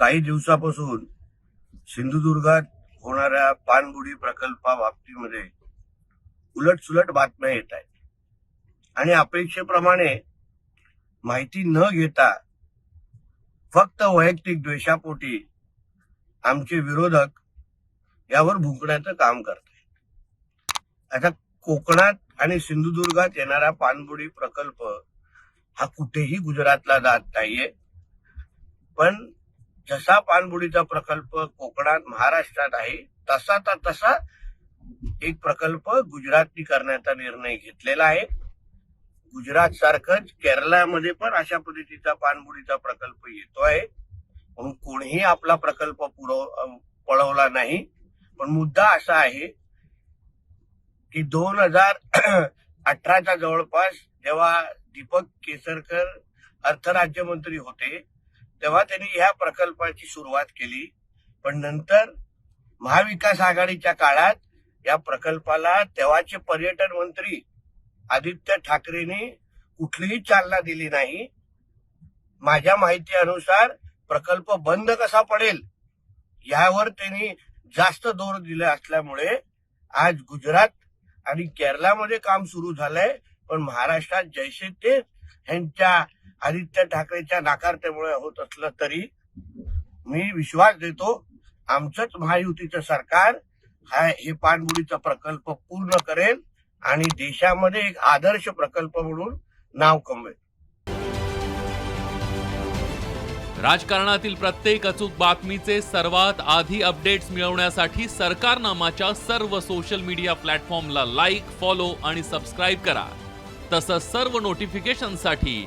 काही दिवसापासून सिंधुदुर्गात होणाऱ्या पाणबुडी प्रकल्पाबाबतीमध्ये बाबतीमध्ये उलट बातम्या येत आहेत. आणि अपेक्षेप्रमाणे माहिती न घेता फक्त वैयक्तिक द्वेषापोटी आमचे विरोधक यावर भुंकण्याचं काम करत आता कोकणात आणि सिंधुदुर्गात येणारा पाणबुडी प्रकल्प हा कुठेही गुजरातला जात नाहीये. पण जसा पाणबुडीचा प्रकल्प कोकणात महाराष्ट्रात आहे तसा तर तसा एक प्रकल्प गुजरातनी करण्याचा निर्णय घेतलेला आहे. गुजरात सारखंच केरळामध्ये पण अशा पद्धतीचा पाणबुडीचा प्रकल्प येतो आहे. म्हणून कोणीही आपला प्रकल्प पुरव पळवला नाही. पण मुद्दा असा आहे की दोन हजार अठराच्या जवळपास जेव्हा दीपक केसरकर अर्थराज्यमंत्री होते तेव्हा त्यांनी ह्या प्रकल्पाची सुरुवात केली. पण नंतर महाविकास आघाडीच्या काळात या प्रकल्पाला तेव्हाचे पर्यटन मंत्री आदित्य ठाकरेंनी कुठलीही चालना दिली नाही. माझ्या माहिती अनुसार प्रकल्प बंद कसा पडेल यावर त्यांनी जास्त जोर दिले असल्यामुळे आज गुजरात आणि केरळामध्ये काम सुरू झालंय. पण महाराष्ट्रात जैसे ते ह्यांच्या आदित्य ठाकरेच्या नाकारतेमुळे होत असलं तरी मी विश्वास देतो आमचंच महायुतीचं सरकार हा हे पाणबुडीचा प्रकल्प पूर्ण करेल आणि देशामध्ये एक आदर्श प्रकल्प म्हणून नाव कमवेल. राजकारणातील प्रत्येक अचूक बातमीचे सर्वात आधी अपडेट्स मिळवण्यासाठी सरकारनामाच्या सर्व सोशल मीडिया प्लॅटफॉर्मला लाईक फॉलो आणि सबस्क्राईब करा. तसंच सर्व नोटिफिकेशनसाठी